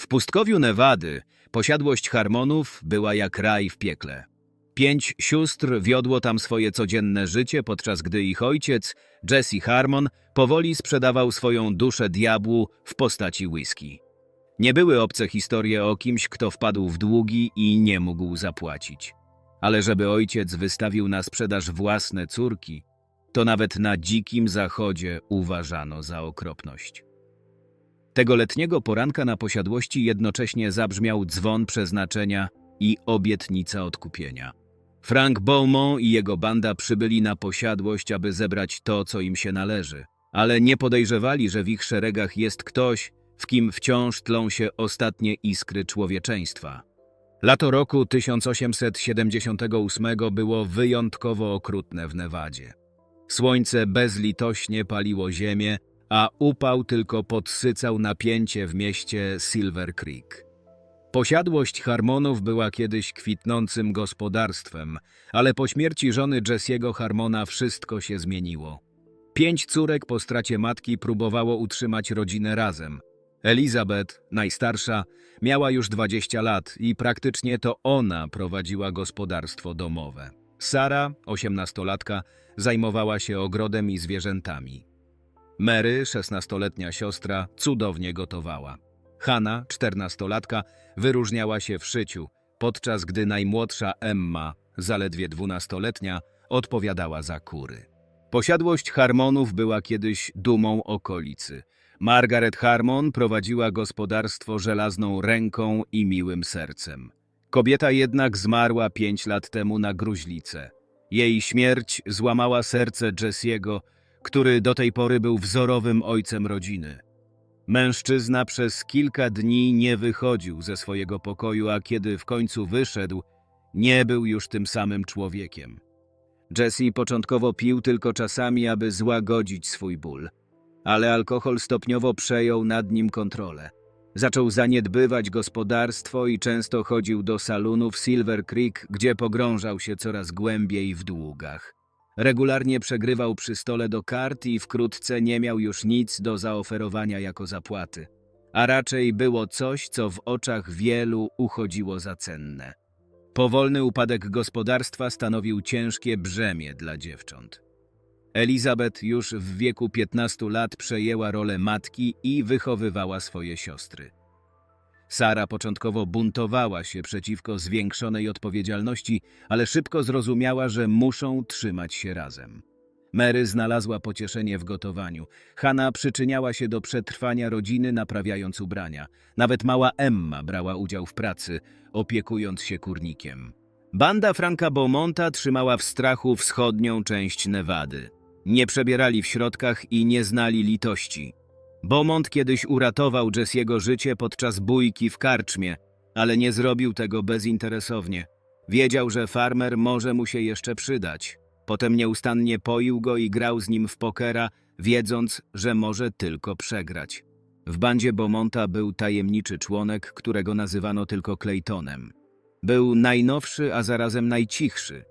W pustkowiu Nevady posiadłość Harmonów była jak raj w piekle. Pięć sióstr wiodło tam swoje codzienne życie, podczas gdy ich ojciec, Jesse Harmon, powoli sprzedawał swoją duszę diabłu w postaci whisky. Nie były obce historie o kimś, kto wpadł w długi i nie mógł zapłacić. Ale żeby ojciec wystawił na sprzedaż własne córki, to nawet na dzikim zachodzie uważano za okropność. Tego letniego poranka na posiadłości jednocześnie zabrzmiał dzwon przeznaczenia i obietnica odkupienia. Frank Beaumont i jego banda przybyli na posiadłość, aby zebrać to, co im się należy, ale nie podejrzewali, że w ich szeregach jest ktoś, w kim wciąż tlą się ostatnie iskry człowieczeństwa. Lato roku 1878 było wyjątkowo okrutne w Nevadzie. Słońce bezlitośnie paliło ziemię, a upał tylko podsycał napięcie w mieście Silver Creek. Posiadłość Harmonów była kiedyś kwitnącym gospodarstwem, ale po śmierci żony Jesse'ego Harmona wszystko się zmieniło. Pięć córek po stracie matki próbowało utrzymać rodzinę razem. Elizabeth, najstarsza, miała już 20 lat i praktycznie to ona prowadziła gospodarstwo domowe. Sara, osiemnastolatka, zajmowała się ogrodem i zwierzętami. Mary, szesnastoletnia siostra, cudownie gotowała. Hanna, czternastolatka, wyróżniała się w szyciu, podczas gdy najmłodsza Emma, zaledwie dwunastoletnia, odpowiadała za kury. Posiadłość Harmonów była kiedyś dumą okolicy. Margaret Harmon prowadziła gospodarstwo żelazną ręką i miłym sercem. Kobieta jednak zmarła pięć lat temu na gruźlicę. Jej śmierć złamała serce Jesse'ego, który do tej pory był wzorowym ojcem rodziny. Mężczyzna przez kilka dni nie wychodził ze swojego pokoju, a kiedy w końcu wyszedł, nie był już tym samym człowiekiem. Jesse początkowo pił tylko czasami, aby złagodzić swój ból, ale alkohol stopniowo przejął nad nim kontrolę. Zaczął zaniedbywać gospodarstwo i często chodził do salonu w Silver Creek, gdzie pogrążał się coraz głębiej w długach. Regularnie przegrywał przy stole do kart i wkrótce nie miał już nic do zaoferowania jako zapłaty. A raczej było coś, co w oczach wielu uchodziło za cenne. Powolny upadek gospodarstwa stanowił ciężkie brzemię dla dziewcząt. Elizabeth już w wieku 15 lat przejęła rolę matki i wychowywała swoje siostry. Sara początkowo buntowała się przeciwko zwiększonej odpowiedzialności, ale szybko zrozumiała, że muszą trzymać się razem. Mary znalazła pocieszenie w gotowaniu. Hanna przyczyniała się do przetrwania rodziny, naprawiając ubrania. Nawet mała Emma brała udział w pracy, opiekując się kurnikiem. Banda Franka Beaumonta trzymała w strachu wschodnią część Nevady. Nie przebierali w środkach i nie znali litości. Beaumont kiedyś uratował Jesse'ego życie podczas bójki w karczmie, ale nie zrobił tego bezinteresownie. Wiedział, że farmer może mu się jeszcze przydać. Potem nieustannie poił go i grał z nim w pokera, wiedząc, że może tylko przegrać. W bandzie Beaumonta był tajemniczy członek, którego nazywano tylko Claytonem. Był najnowszy, a zarazem najcichszy.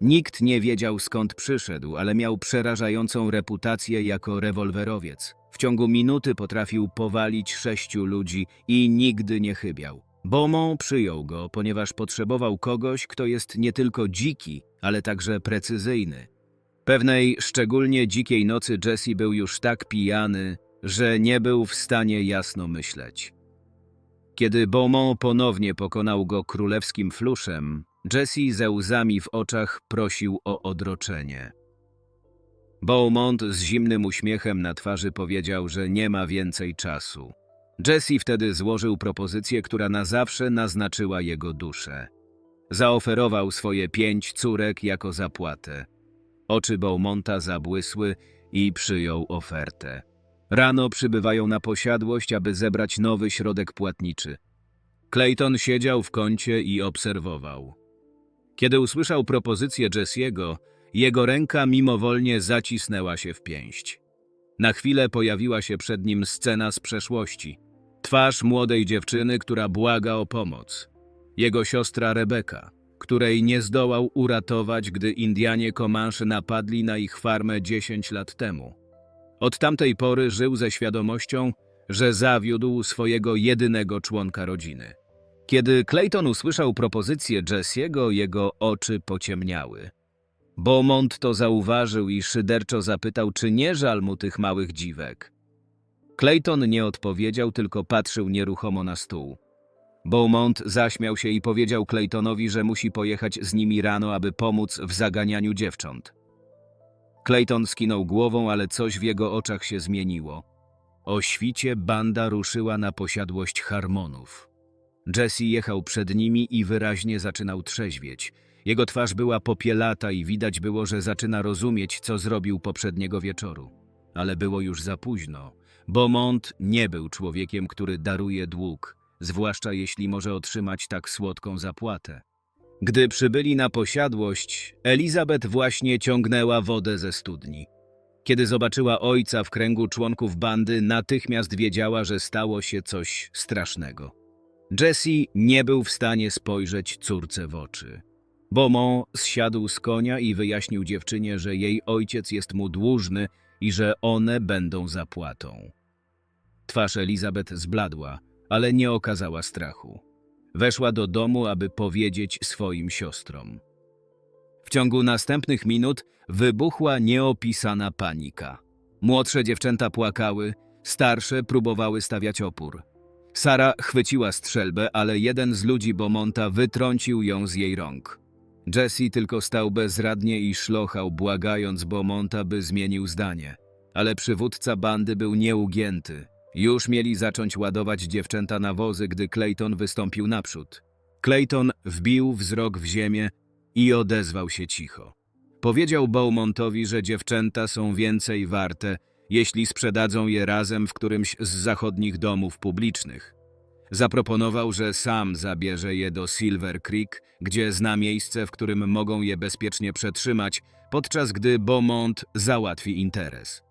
Nikt nie wiedział skąd przyszedł, ale miał przerażającą reputację jako rewolwerowiec. W ciągu minuty potrafił powalić sześciu ludzi i nigdy nie chybiał. Beaumont przyjął go, ponieważ potrzebował kogoś, kto jest nie tylko dziki, ale także precyzyjny. Pewnej szczególnie dzikiej nocy Jesse był już tak pijany, że nie był w stanie jasno myśleć. Kiedy Beaumont ponownie pokonał go królewskim fluszem, Jesse ze łzami w oczach prosił o odroczenie. Beaumont z zimnym uśmiechem na twarzy powiedział, że nie ma więcej czasu. Jesse wtedy złożył propozycję, która na zawsze naznaczyła jego duszę. Zaoferował swoje pięć córek jako zapłatę. Oczy Beaumonta zabłysły i przyjął ofertę. Rano przybywają na posiadłość, aby zebrać nowy środek płatniczy. Clayton siedział w kącie i obserwował. Kiedy usłyszał propozycję Jesse'ego, jego ręka mimowolnie zacisnęła się w pięść. Na chwilę pojawiła się przed nim scena z przeszłości. Twarz młodej dziewczyny, która błaga o pomoc. Jego siostra Rebeka, której nie zdołał uratować, gdy Indianie Comanche napadli na ich farmę 10 lat temu. Od tamtej pory żył ze świadomością, że zawiódł swojego jedynego członka rodziny. Kiedy Clayton usłyszał propozycję Jesse'ego, jego oczy pociemniały. Beaumont to zauważył i szyderczo zapytał, czy nie żal mu tych małych dziwek. Clayton nie odpowiedział, tylko patrzył nieruchomo na stół. Beaumont zaśmiał się i powiedział Claytonowi, że musi pojechać z nimi rano, aby pomóc w zaganianiu dziewcząt. Clayton skinął głową, ale coś w jego oczach się zmieniło. O świcie banda ruszyła na posiadłość Harmonów. Jesse jechał przed nimi i wyraźnie zaczynał trzeźwieć. Jego twarz była popielata i widać było, że zaczyna rozumieć, co zrobił poprzedniego wieczoru. Ale było już za późno. Beaumont nie był człowiekiem, który daruje dług, zwłaszcza jeśli może otrzymać tak słodką zapłatę. Gdy przybyli na posiadłość, Elizabeth właśnie ciągnęła wodę ze studni. Kiedy zobaczyła ojca w kręgu członków bandy, natychmiast wiedziała, że stało się coś strasznego. Jesse nie był w stanie spojrzeć córce w oczy. Beaumont zsiadł z konia i wyjaśnił dziewczynie, że jej ojciec jest mu dłużny i że one będą zapłatą. Twarz Elizabeth zbladła, ale nie okazała strachu. Weszła do domu, aby powiedzieć swoim siostrom. W ciągu następnych minut wybuchła nieopisana panika. Młodsze dziewczęta płakały, starsze próbowały stawiać opór. Sara chwyciła strzelbę, ale jeden z ludzi Beaumonta wytrącił ją z jej rąk. Jesse tylko stał bezradnie i szlochał, błagając Beaumonta, by zmienił zdanie. Ale przywódca bandy był nieugięty. Już mieli zacząć ładować dziewczęta na wozy, gdy Clayton wystąpił naprzód. Clayton wbił wzrok w ziemię i odezwał się cicho. Powiedział Beaumontowi, że dziewczęta są więcej warte, jeśli sprzedadzą je razem w którymś z zachodnich domów publicznych. Zaproponował, że sam zabierze je do Silver Creek, gdzie zna miejsce, w którym mogą je bezpiecznie przetrzymać, podczas gdy Beaumont załatwi interes.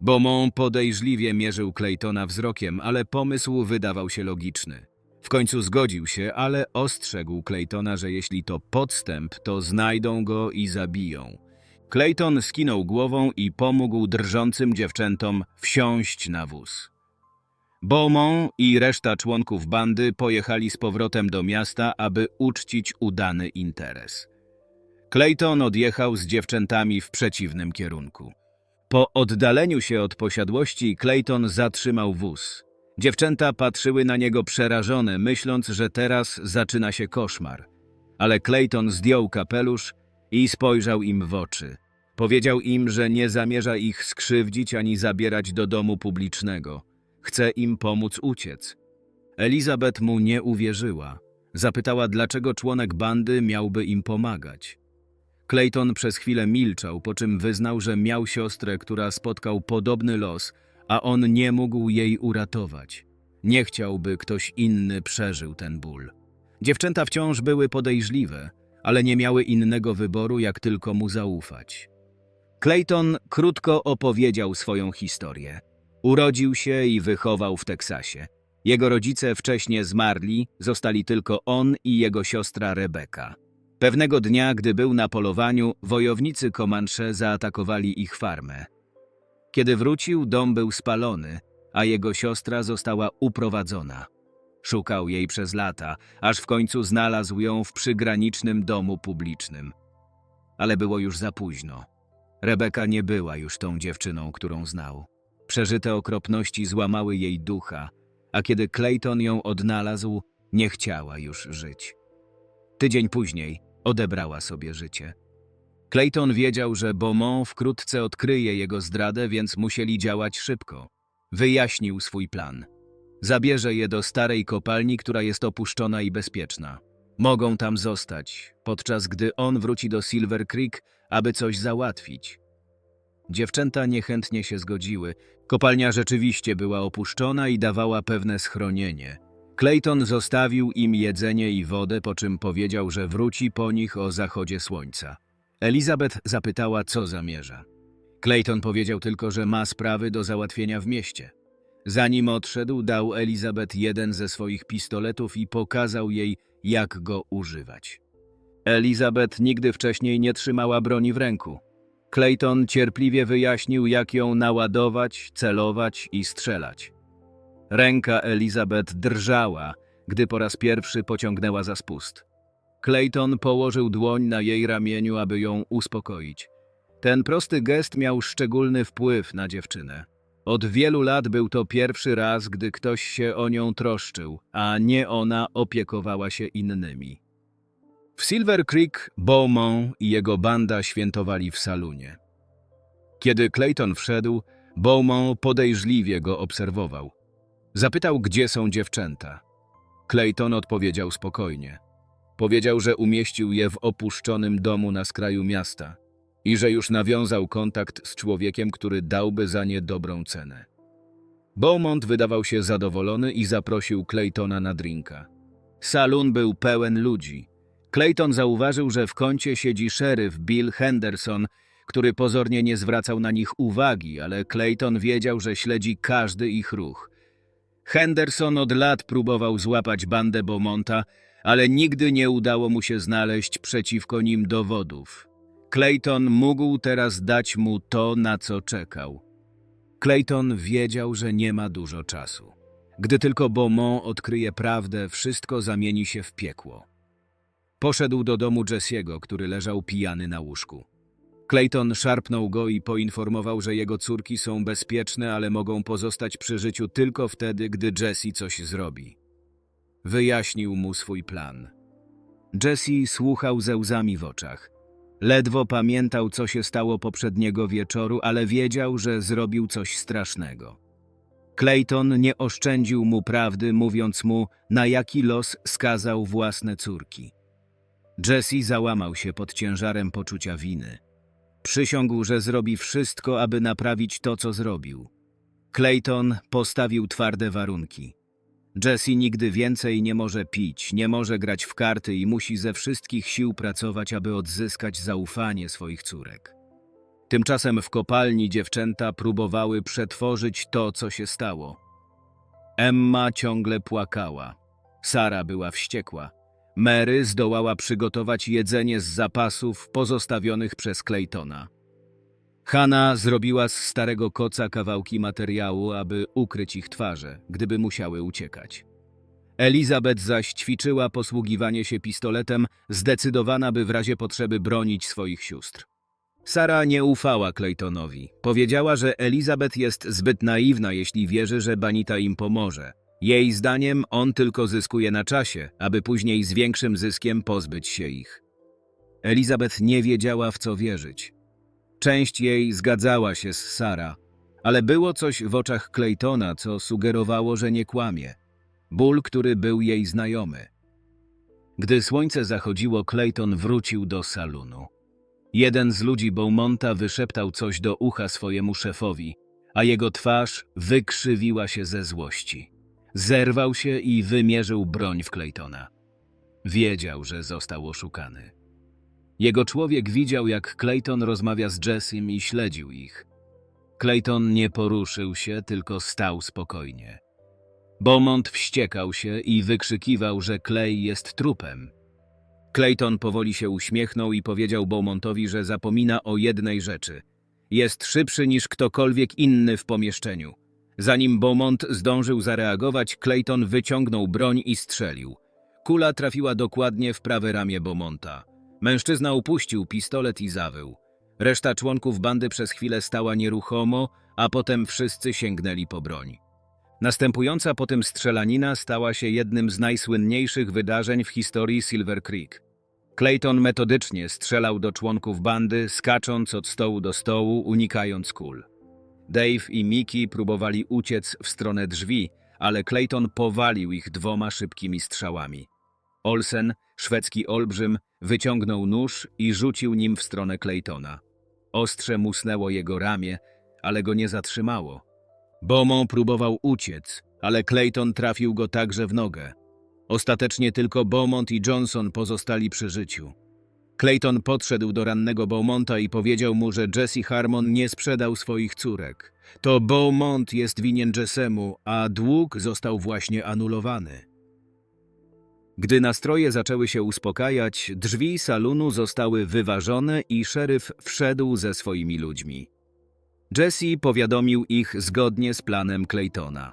Beaumont podejrzliwie mierzył Claytona wzrokiem, ale pomysł wydawał się logiczny. W końcu zgodził się, ale ostrzegł Claytona, że jeśli to podstęp, to znajdą go i zabiją. Clayton skinął głową i pomógł drżącym dziewczętom wsiąść na wóz. Beaumont i reszta członków bandy pojechali z powrotem do miasta, aby uczcić udany interes. Clayton odjechał z dziewczętami w przeciwnym kierunku. Po oddaleniu się od posiadłości Clayton zatrzymał wóz. Dziewczęta patrzyły na niego przerażone, myśląc, że teraz zaczyna się koszmar. Ale Clayton zdjął kapelusz i spojrzał im w oczy. Powiedział im, że nie zamierza ich skrzywdzić ani zabierać do domu publicznego. Chce im pomóc uciec. Elizabeth mu nie uwierzyła. Zapytała, dlaczego członek bandy miałby im pomagać. Clayton przez chwilę milczał, po czym wyznał, że miał siostrę, która spotkał podobny los, a on nie mógł jej uratować. Nie chciał, by ktoś inny przeżył ten ból. Dziewczęta wciąż były podejrzliwe, ale nie miały innego wyboru, jak tylko mu zaufać. Clayton krótko opowiedział swoją historię. Urodził się i wychował w Teksasie. Jego rodzice wcześnie zmarli, zostali tylko on i jego siostra Rebeka. Pewnego dnia, gdy był na polowaniu, wojownicy Comanche zaatakowali ich farmę. Kiedy wrócił, dom był spalony, a jego siostra została uprowadzona. Szukał jej przez lata, aż w końcu znalazł ją w przygranicznym domu publicznym. Ale było już za późno. Rebeka nie była już tą dziewczyną, którą znał. Przeżyte okropności złamały jej ducha, a kiedy Clayton ją odnalazł, nie chciała już żyć. Tydzień później odebrała sobie życie. Clayton wiedział, że Beaumont wkrótce odkryje jego zdradę, więc musieli działać szybko. Wyjaśnił swój plan. Zabierze je do starej kopalni, która jest opuszczona i bezpieczna. Mogą tam zostać, podczas gdy on wróci do Silver Creek, aby coś załatwić. Dziewczęta niechętnie się zgodziły. Kopalnia rzeczywiście była opuszczona i dawała pewne schronienie. Clayton zostawił im jedzenie i wodę, po czym powiedział, że wróci po nich o zachodzie słońca. Elizabeth zapytała, co zamierza. Clayton powiedział tylko, że ma sprawy do załatwienia w mieście. Zanim odszedł, dał Elizabeth jeden ze swoich pistoletów i pokazał jej, jak go używać. Elizabeth nigdy wcześniej nie trzymała broni w ręku. Clayton cierpliwie wyjaśnił, jak ją naładować, celować i strzelać. Ręka Elizabeth drżała, gdy po raz pierwszy pociągnęła za spust. Clayton położył dłoń na jej ramieniu, aby ją uspokoić. Ten prosty gest miał szczególny wpływ na dziewczynę. Od wielu lat był to pierwszy raz, gdy ktoś się o nią troszczył, a nie ona opiekowała się innymi. W Silver Creek Beaumont i jego banda świętowali w salunie. Kiedy Clayton wszedł, Beaumont podejrzliwie go obserwował. Zapytał, gdzie są dziewczęta. Clayton odpowiedział spokojnie. Powiedział, że umieścił je w opuszczonym domu na skraju miasta i że już nawiązał kontakt z człowiekiem, który dałby za nie dobrą cenę. Beaumont wydawał się zadowolony i zaprosił Claytona na drinka. Salon był pełen ludzi. Clayton zauważył, że w kącie siedzi szeryf Bill Henderson, który pozornie nie zwracał na nich uwagi, ale Clayton wiedział, że śledzi każdy ich ruch. Henderson od lat próbował złapać bandę Beaumonta, ale nigdy nie udało mu się znaleźć przeciwko nim dowodów. Clayton mógł teraz dać mu to, na co czekał. Clayton wiedział, że nie ma dużo czasu. Gdy tylko Beaumont odkryje prawdę, wszystko zamieni się w piekło. Poszedł do domu Jesse'ego, który leżał pijany na łóżku. Clayton szarpnął go i poinformował, że jego córki są bezpieczne, ale mogą pozostać przy życiu tylko wtedy, gdy Jesse coś zrobi. Wyjaśnił mu swój plan. Jesse słuchał ze łzami w oczach. Ledwo pamiętał, co się stało poprzedniego wieczoru, ale wiedział, że zrobił coś strasznego. Clayton nie oszczędził mu prawdy, mówiąc mu, na jaki los skazał własne córki. Jesse załamał się pod ciężarem poczucia winy. Przysiągł, że zrobi wszystko, aby naprawić to, co zrobił. Clayton postawił twarde warunki. Jesse nigdy więcej nie może pić, nie może grać w karty i musi ze wszystkich sił pracować, aby odzyskać zaufanie swoich córek. Tymczasem w kopalni dziewczęta próbowały przetworzyć to, co się stało. Emma ciągle płakała. Sara była wściekła. Mary zdołała przygotować jedzenie z zapasów pozostawionych przez Claytona. Hanna zrobiła z starego koca kawałki materiału, aby ukryć ich twarze, gdyby musiały uciekać. Elizabeth zaś ćwiczyła posługiwanie się pistoletem, zdecydowana, by w razie potrzeby bronić swoich sióstr. Sara nie ufała Claytonowi. Powiedziała, że Elizabeth jest zbyt naiwna, jeśli wierzy, że Banita im pomoże. Jej zdaniem on tylko zyskuje na czasie, aby później z większym zyskiem pozbyć się ich. Elizabeth nie wiedziała, w co wierzyć. Część jej zgadzała się z Sara, ale było coś w oczach Claytona, co sugerowało, że nie kłamie. Ból, który był jej znajomy. Gdy słońce zachodziło, Clayton wrócił do salonu. Jeden z ludzi Beaumonta wyszeptał coś do ucha swojemu szefowi, a jego twarz wykrzywiła się ze złości. Zerwał się i wymierzył broń w Claytona. Wiedział, że został oszukany. Jego człowiek widział, jak Clayton rozmawia z Jessim i śledził ich. Clayton nie poruszył się, tylko stał spokojnie. Beaumont wściekał się i wykrzykiwał, że Clay jest trupem. Clayton powoli się uśmiechnął i powiedział Beaumontowi, że zapomina o jednej rzeczy. Jest szybszy niż ktokolwiek inny w pomieszczeniu. Zanim Beaumont zdążył zareagować, Clayton wyciągnął broń i strzelił. Kula trafiła dokładnie w prawe ramię Beaumonta. Mężczyzna upuścił pistolet i zawył. Reszta członków bandy przez chwilę stała nieruchomo, a potem wszyscy sięgnęli po broń. Następująca po tym strzelanina stała się jednym z najsłynniejszych wydarzeń w historii Silver Creek. Clayton metodycznie strzelał do członków bandy, skacząc od stołu do stołu, unikając kul. Dave i Mickey próbowali uciec w stronę drzwi, ale Clayton powalił ich dwoma szybkimi strzałami. Olsen, szwedzki olbrzym, wyciągnął nóż i rzucił nim w stronę Claytona. Ostrze musnęło jego ramię, ale go nie zatrzymało. Beaumont próbował uciec, ale Clayton trafił go także w nogę. Ostatecznie tylko Beaumont i Johnson pozostali przy życiu. Clayton podszedł do rannego Beaumonta i powiedział mu, że Jesse Harmon nie sprzedał swoich córek. To Beaumont jest winien Jessemu, a dług został właśnie anulowany. Gdy nastroje zaczęły się uspokajać, drzwi salonu zostały wyważone i szeryf wszedł ze swoimi ludźmi. Jesse powiadomił ich zgodnie z planem Claytona.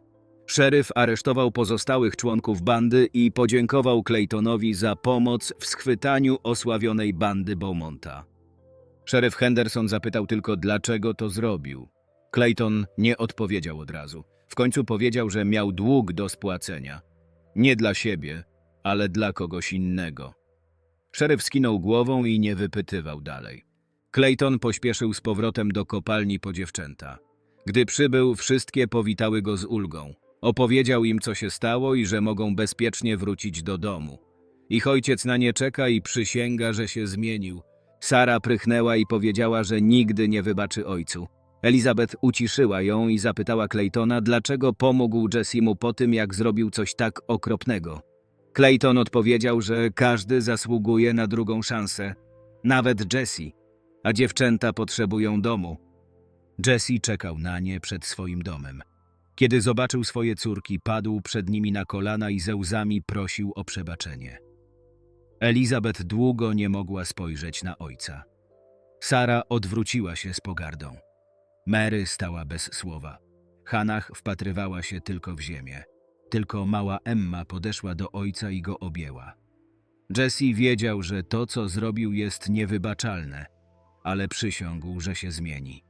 Szeryf aresztował pozostałych członków bandy i podziękował Claytonowi za pomoc w schwytaniu osławionej bandy Beaumonta. Szeryf Henderson zapytał tylko, dlaczego to zrobił. Clayton nie odpowiedział od razu. W końcu powiedział, że miał dług do spłacenia. Nie dla siebie, ale dla kogoś innego. Szeryf skinął głową i nie wypytywał dalej. Clayton pośpieszył z powrotem do kopalni po dziewczęta. Gdy przybył, wszystkie powitały go z ulgą. Opowiedział im, co się stało i że mogą bezpiecznie wrócić do domu. Ich ojciec na nie czeka i przysięga, że się zmienił. Sara prychnęła i powiedziała, że nigdy nie wybaczy ojcu. Elizabeth uciszyła ją i zapytała Claytona, dlaczego pomógł Jessiemu po tym, jak zrobił coś tak okropnego. Clayton odpowiedział, że każdy zasługuje na drugą szansę, nawet Jessie, a dziewczęta potrzebują domu. Jesse czekał na nie przed swoim domem. Kiedy zobaczył swoje córki, padł przed nimi na kolana i ze łzami prosił o przebaczenie. Elizabeth długo nie mogła spojrzeć na ojca. Sara odwróciła się z pogardą. Mary stała bez słowa. Hanach wpatrywała się tylko w ziemię. Tylko mała Emma podeszła do ojca i go objęła. Jesse wiedział, że to, co zrobił, jest niewybaczalne, ale przysiągł, że się zmieni.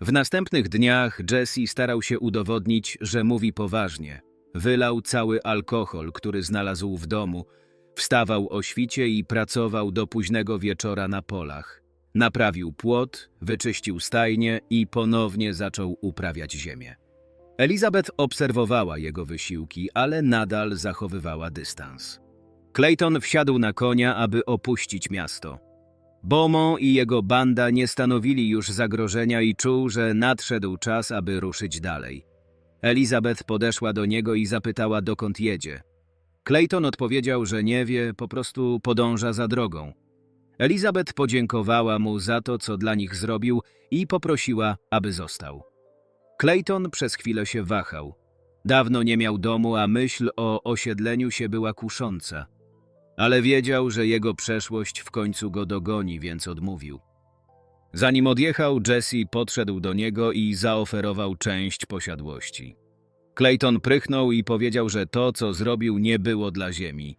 W następnych dniach Jesse starał się udowodnić, że mówi poważnie. Wylał cały alkohol, który znalazł w domu, wstawał o świcie i pracował do późnego wieczora na polach. Naprawił płot, wyczyścił stajnie i ponownie zaczął uprawiać ziemię. Elizabeth obserwowała jego wysiłki, ale nadal zachowywała dystans. Clayton wsiadł na konia, aby opuścić miasto. Beaumont i jego banda nie stanowili już zagrożenia i czuł, że nadszedł czas, aby ruszyć dalej. Elizabeth podeszła do niego i zapytała, dokąd jedzie. Clayton odpowiedział, że nie wie, po prostu podąża za drogą. Elizabeth podziękowała mu za to, co dla nich zrobił i poprosiła, aby został. Clayton przez chwilę się wahał. Dawno nie miał domu, a myśl o osiedleniu się była kusząca. Ale wiedział, że jego przeszłość w końcu go dogoni, więc odmówił. Zanim odjechał, Jesse podszedł do niego i zaoferował część posiadłości. Clayton prychnął i powiedział, że to, co zrobił, nie było dla ziemi.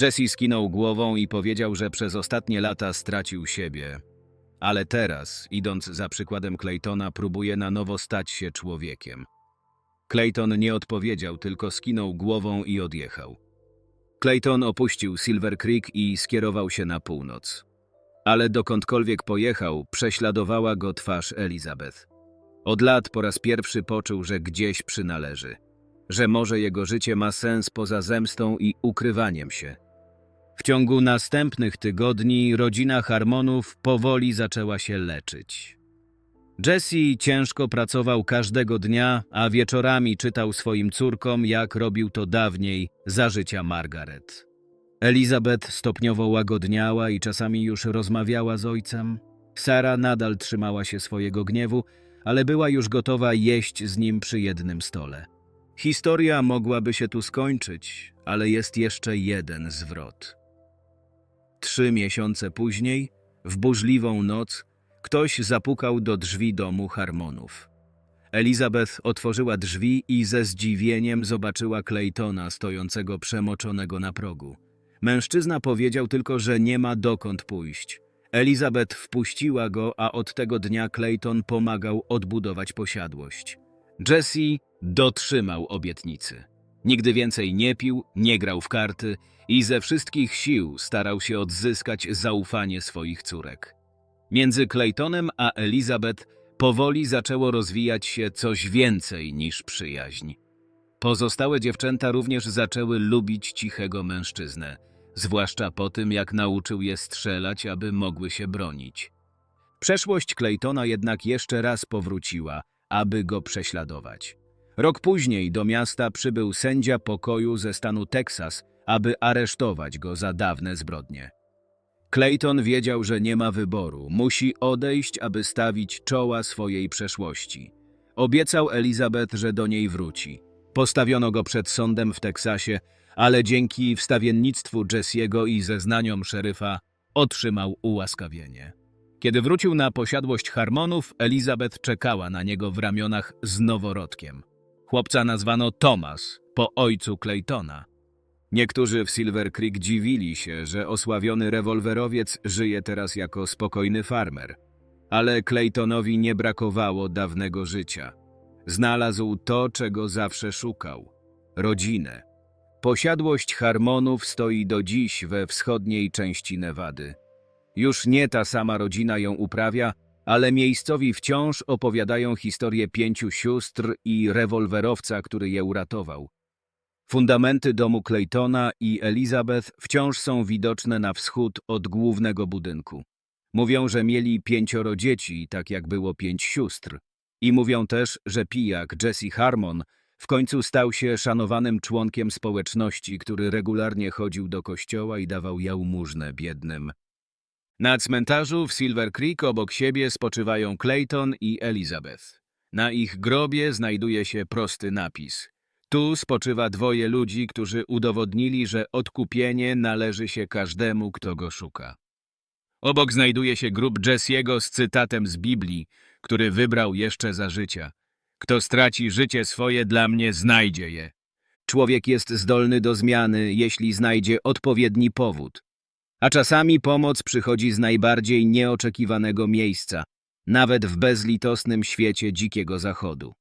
Jesse skinął głową i powiedział, że przez ostatnie lata stracił siebie. Ale teraz, idąc za przykładem Claytona, próbuje na nowo stać się człowiekiem. Clayton nie odpowiedział, tylko skinął głową i odjechał. Clayton opuścił Silver Creek i skierował się na północ. Ale dokądkolwiek pojechał, prześladowała go twarz Elizabeth. Od lat po raz pierwszy poczuł, że gdzieś przynależy. Że może jego życie ma sens poza zemstą i ukrywaniem się. W ciągu następnych tygodni rodzina Harmonów powoli zaczęła się leczyć. Jesse ciężko pracował każdego dnia, a wieczorami czytał swoim córkom, jak robił to dawniej, za życia Margaret. Elizabeth stopniowo łagodniała i czasami już rozmawiała z ojcem. Sara nadal trzymała się swojego gniewu, ale była już gotowa jeść z nim przy jednym stole. Historia mogłaby się tu skończyć, ale jest jeszcze jeden zwrot. Trzy miesiące później, w burzliwą noc, ktoś zapukał do drzwi domu Harmonów. Elizabeth otworzyła drzwi i ze zdziwieniem zobaczyła Claytona stojącego przemoczonego na progu. Mężczyzna powiedział tylko, że nie ma dokąd pójść. Elizabeth wpuściła go, a od tego dnia Clayton pomagał odbudować posiadłość. Jesse dotrzymał obietnicy. Nigdy więcej nie pił, nie grał w karty i ze wszystkich sił starał się odzyskać zaufanie swoich córek. Między Claytonem a Elizabeth powoli zaczęło rozwijać się coś więcej niż przyjaźń. Pozostałe dziewczęta również zaczęły lubić cichego mężczyznę, zwłaszcza po tym, jak nauczył je strzelać, aby mogły się bronić. Przeszłość Claytona jednak jeszcze raz powróciła, aby go prześladować. Rok później do miasta przybył sędzia pokoju ze stanu Teksas, aby aresztować go za dawne zbrodnie. Clayton wiedział, że nie ma wyboru, musi odejść, aby stawić czoła swojej przeszłości. Obiecał Elizabeth, że do niej wróci. Postawiono go przed sądem w Teksasie, ale dzięki wstawiennictwu Jesse'ego i zeznaniom szeryfa otrzymał ułaskawienie. Kiedy wrócił na posiadłość Harmonów, Elizabeth czekała na niego w ramionach z noworodkiem. Chłopca nazwano Thomas, po ojcu Claytona. Niektórzy w Silver Creek dziwili się, że osławiony rewolwerowiec żyje teraz jako spokojny farmer. Ale Claytonowi nie brakowało dawnego życia. Znalazł to, czego zawsze szukał rodzinę. Posiadłość Harmonów stoi do dziś we wschodniej części Nevady. Już nie ta sama rodzina ją uprawia, ale miejscowi wciąż opowiadają historię pięciu sióstr i rewolwerowca, który je uratował. Fundamenty domu Claytona i Elizabeth wciąż są widoczne na wschód od głównego budynku. Mówią, że mieli pięcioro dzieci, tak jak było pięć sióstr. I mówią też, że pijak Jesse Harmon w końcu stał się szanowanym członkiem społeczności, który regularnie chodził do kościoła i dawał jałmużnę biednym. Na cmentarzu w Silver Creek obok siebie spoczywają Clayton i Elizabeth. Na ich grobie znajduje się prosty napis. Tu spoczywa dwoje ludzi, którzy udowodnili, że odkupienie należy się każdemu, kto go szuka. Obok znajduje się grób Jesse'ego z cytatem z Biblii, który wybrał jeszcze za życia. Kto straci życie swoje, dla mnie znajdzie je. Człowiek jest zdolny do zmiany, jeśli znajdzie odpowiedni powód. A czasami pomoc przychodzi z najbardziej nieoczekiwanego miejsca, nawet w bezlitosnym świecie dzikiego zachodu.